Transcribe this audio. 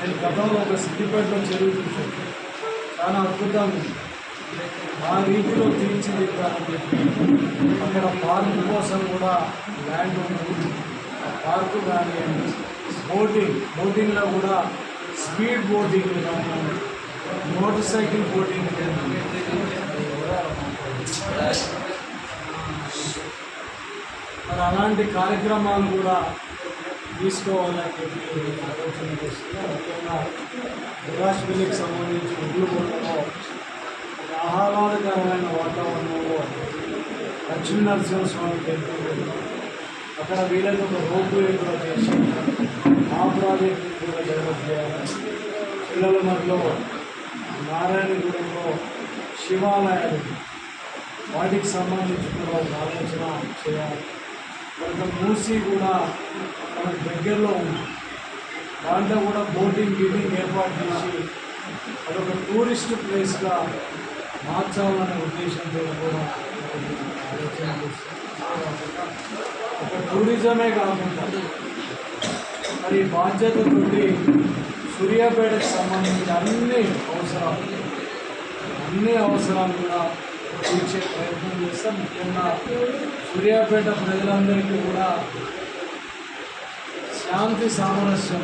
నేను గతంలో ఒక సిద్దిపేటలో చెరువు చూశాను చాలా అద్భుతంగా ఆ రీతిలో తీర్చిదిద్దాలని చెప్పి అక్కడ పార్క్ కోసం కూడా ల్యాండ్ ఉంది. ఆ పార్కు కానివ్వండి బోటింగ్ బోటింగ్లో కూడా స్పీడ్ బోటింగ్ కానివ్వండి మోటార్ సైకిల్ బోటింగ్ మరి అలాంటి కార్యక్రమాలు కూడా తీసుకోవాలని చెప్పి ఆలోచన చేస్తున్నా ముఖ్యంగా దురాశ్పల్లికి సంబంధించి ఉద్యోగంలో ఒక ఆహ్లాదకరమైన వాతావరణంలో లక్ష్మీ నరసింహస్వామి టెంపుల్ అక్కడ వీళ్ళకి ఒక రోప్ కూడా చేసి ఆ ప్రాజెక్టు కూడా డెవలప్ చేయాలి పిల్లల మధ్యలో నారాయణగూడెంలో శివాలయాలు వాటికి సంబంధించి కూడా ఆలోచన చేయాలి. కొంత మూసి కూడా మనకు దగ్గరలో ఉంది. దాంట్లో కూడా బోటింగ్ గీటింగ్ ఏర్పాటు చేసి అదొక టూరిస్ట్ ప్లేస్గా మార్చాలనే ఉద్దేశంతో కూడా ఆలోచన ఒక టూరిజమే కాకుండా మరి బాధ్యతతోటి సూర్యాపేటకు సంబంధించిన అన్ని అవసరాలు అన్ని అవసరాలు కూడా తీర్చే ప్రయత్నం చేస్తాం. ముఖ్యంగా సూర్యాపేట ప్రజలందరికీ కూడా శాంతి సామరస్యం